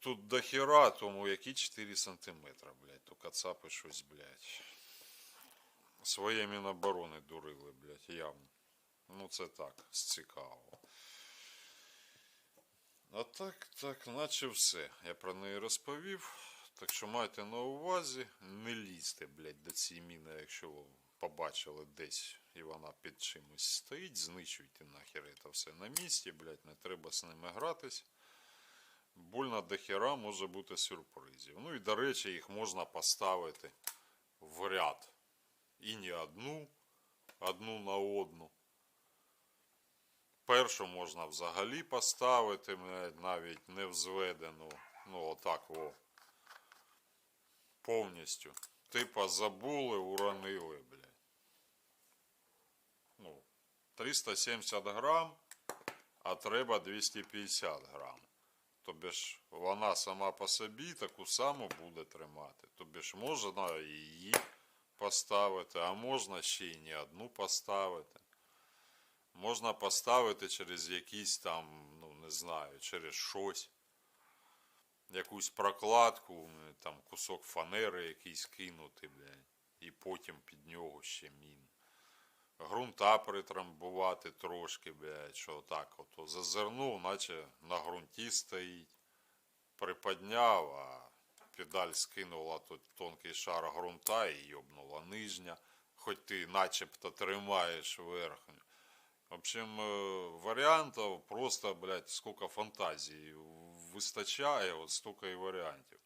тут до хера, тому які 4 сантиметра, блядь. То кацапи щось, блядь. Своє міноборони дурили, блядь, явно. Ну це так, з цікавого. А так, так, наче все. Я про неї розповів. Так що майте на увазі, не лізьте, блядь, до цієї міни, якщо ви побачили десь і вона під чимось стоїть, знищуйте нахер це все на місці, блядь, не треба з ними гратись. Больно до хера може бути сюрпризів. Ну і до речі, їх можна поставити в ряд. І не одну, одну на одну. Першу можна взагалі поставити, навіть не взведену. Ну, отак о. Повністю. Типа забули, уронили, блядь. Ну, 370 грам, а треба 250 грам. Тобі ж вона сама по собі таку саму буде тримати. Тобі ж можна її поставити, а можна ще й не одну поставити. Можна поставити через якісь там, ну не знаю, через щось. Якусь прокладку, там кусок фанери якийсь кинути, блядь, і потім під нього ще мін. Грунта притрамбувати трошки, блядь, що так ото зазирнув, наче на ґрунті стоїть. Приподняв, а педаль скинула тут тонкий шар ґрунта і йобнула нижня, хоч ти начебто тримаєш верхню. В общем, э, варіантів просто, блядь, сколько фантазії вистачає, от стільки і варіантів.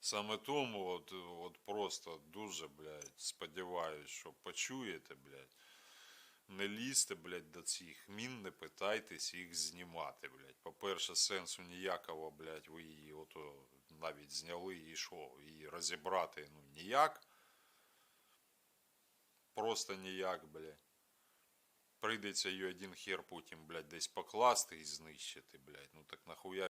Саме тому, от, от просто дуже, блядь, сподіваюсь, що почуєте, блядь. Не лізьте, блядь, до цих мін, не питайтесь їх знімати, блядь. По-перше, сенсу ніякого, блядь, ви її ото навіть зняли і що, її розібрати, ну, ніяк. Просто ніяк, блядь. Прийдеться її один хер потім, блядь, десь покласти і знищити, блядь. Ну так нахуя